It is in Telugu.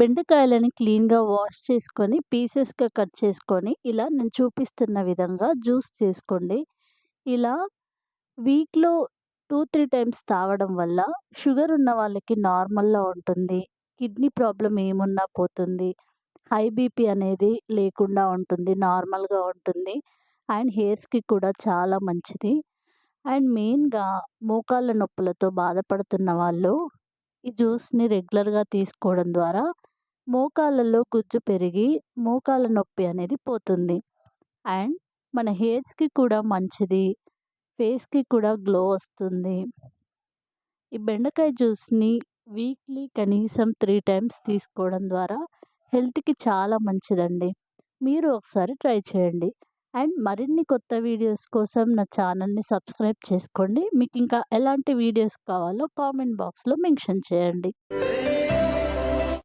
బెండకాయలని క్లీన్‌గా వాష్ చేసుకొని, పీసెస్‌గా కట్ చేసుకొని, ఇలా నేను చూపిస్తున్న విధంగా జ్యూస్ చేసుకోండి. ఇలా వీక్‌లో 2, 3 టైమ్స్ తాగడం వల్ల షుగర్ ఉన్న వాళ్ళకి నార్మల్‌లో ఉంటుంది. కిడ్నీ ప్రాబ్లం ఏమున్నా పోతుంది. హై బీపీ అనేది లేకుండా ఉంటుంది. నార్మల్‌గా ఉంటుంది. అండ్ హెయిర్స్‌కి కూడా చాలా మంచిది. అండ్ మెయిన్‌గా మోకాళ్ళ నొప్పులతో బాధపడుతున్న వాళ్ళు ఈ జ్యూస్‌ని రెగ్యులర్‌గా తీసుకోవడం ద్వారా మోకాళ్ళలో గుజ్జు పెరిగి మోకాళ్ళ నొప్పి అనేది పోతుంది. అండ్ మన హెయిర్స్‌కి కూడా మంచిది. ఫేస్‌కి కూడా గ్లో వస్తుంది. ఈ బెండకాయ జ్యూస్‌ని వీక్లీ కనీసం త్రీ టైమ్స్ తీసుకోవడం ద్వారా హెల్త్‌కి చాలా మంచిదండి. మీరు ఒకసారి ట్రై చేయండి. అండ్ మరిన్ని కొత్త వీడియోస్ కోసం నా ఛానల్‌ని సబ్స్క్రైబ్ చేసుకోండి. మీకు ఇంకా ఎలాంటి వీడియోస్ కావాలో కామెంట్ బాక్స్‌లో మెన్షన్ చేయండి.